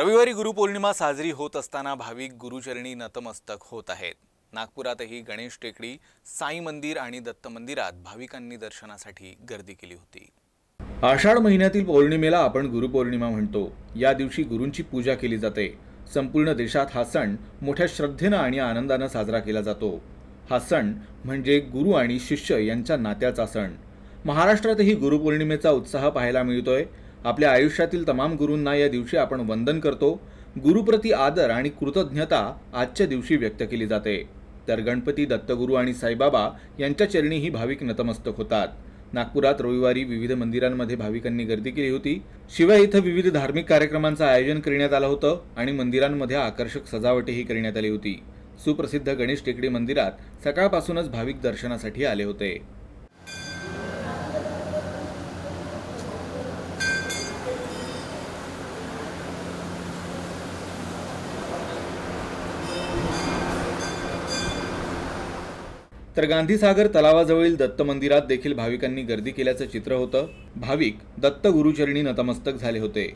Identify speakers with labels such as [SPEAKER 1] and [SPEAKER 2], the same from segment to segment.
[SPEAKER 1] रविवारी गुरुपौर्णिमा साजरी होत असताना भाविक गुरुचरणी नतमस्तक होत आहेत. नागपुरातही गणेश टेकडी साई मंदिर आणि दत्त मंदिरात भाविकांनी दर्शनासाठी गर्दी केली होती. आषाढ महिन्यातील पौर्णिमेला आपण गुरुपौर्णिमा म्हणतो. या दिवशी गुरूंची पूजा केली जाते. संपूर्ण देशात हा सण मोठ्या श्रद्धेनं आणि आनंदानं साजरा केला जातो. हा सण म्हणजे गुरु आणि शिष्य यांच्या नात्याचा सण. महाराष्ट्रातही गुरुपौर्णिमेचा उत्साह पाहायला मिळतोय. आपल्या आयुष्यातील तमाम गुरूंना या दिवशी आपण वंदन करतो. गुरुप्रती आदर आणि कृतज्ञता आजच्या दिवशी व्यक्त केली जाते. तर गणपती दत्तगुरू आणि साईबाबा यांच्या चरणीही भाविक नतमस्तक होतात. नागपुरात रविवारी विविध मंदिरांमध्ये भाविकांनी गर्दी केली होती. शिवाय इथं विविध धार्मिक कार्यक्रमांचं आयोजन करण्यात आलं होतं आणि मंदिरांमध्ये आकर्षक सजावटही करण्यात आली होती. सुप्रसिद्ध गणेश टेकडी मंदिरात सकाळपासूनच भाविक दर्शनासाठी आले होते. तर गांधीसागर तलावाजवळील दत्त मंदिरात देखील भाविकांनी गर्दी केल्याचं चित्र होतं. भाविक दत्त गुरुचरणी नतमस्तक झाले होते.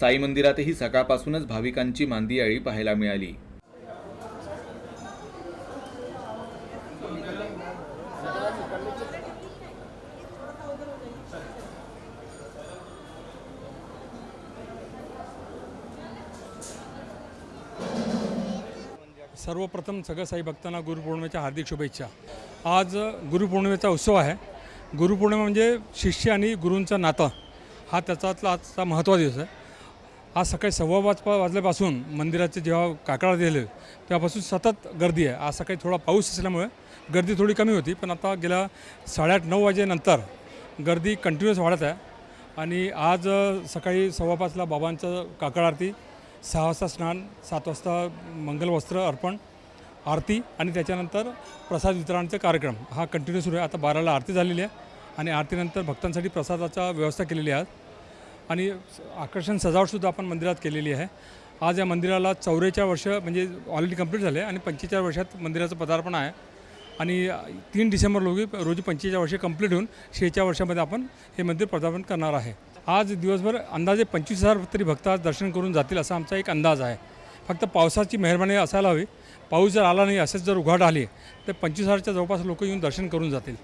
[SPEAKER 1] साई मंदिरातही सकाळपासूनच भाविकांची मांदियाळी पाहायला मिळाली.
[SPEAKER 2] सर्वप्रथम सगळं साई भक्तांना गुरुपौर्णिमेच्या हार्दिक शुभेच्छा. आज गुरुपौर्णिमेचा उत्सव आहे. गुरुपौर्णिमा म्हणजे शिष्य आणि गुरूंचं नातं. हा त्याच्यातला आजचा महत्त्वाचा दिवस आहे. आज सकाळी सव्वा वाज वाजल्यापासून मंदिराचे जेव्हा काकळा दिले तेव्हापासून सतत गर्दी आहे. आज सकाळी थोडा पाऊस असल्यामुळे गर्दी थोडी कमी होती पण आता गेल्या साडेआठ नऊ वाजेनंतर गर्दी कंटिन्युअस वाढत आहे. आणि आज सकाळी सव्वा पाचला बाबांचं काकड आरती सहा वाजता स्नान सात वाजता मंगलवस्त्र अर्पण आरती आणि त्याच्यानंतर प्रसाद वितरणाचा कार्यक्रम. हा कंटिन्यू सुरू आहे. आता बाराला आरती झालेली आहे आणि आरतीनंतर भक्तांसाठी प्रसादाचा व्यवस्था केलेली आहे. आणि आकर्षण सजावटसुद्धा आपण मंदिरात केलेली आहे. आज या मंदिराला चौवेचाळ वर्ष म्हणजे ऑलरेडी कंप्लीट झाले आणि पंचेचाळीस वर्षात मंदिराचं पदार्पण आहे. आणि तीन डिसेंबर रोजी रोजी पंचेचाळीस वर्षे कंप्लीट होऊन शेच्या वर्षामध्ये आपण हे मंदिर पदार्पण करणार आहे. आज दिवसभर अंदाजे पंचवीस हजार तरी भक्त आज दर्शन करून जातील असा आमचा एक अंदाज आहे. फक्त पावसाची मेहरबानी असायला हवी. पाऊस जर आला नाही असेच जर उघाड आली तर पंचवीस हजारच्या जवळपास लोक येऊन दर्शन करून जातील.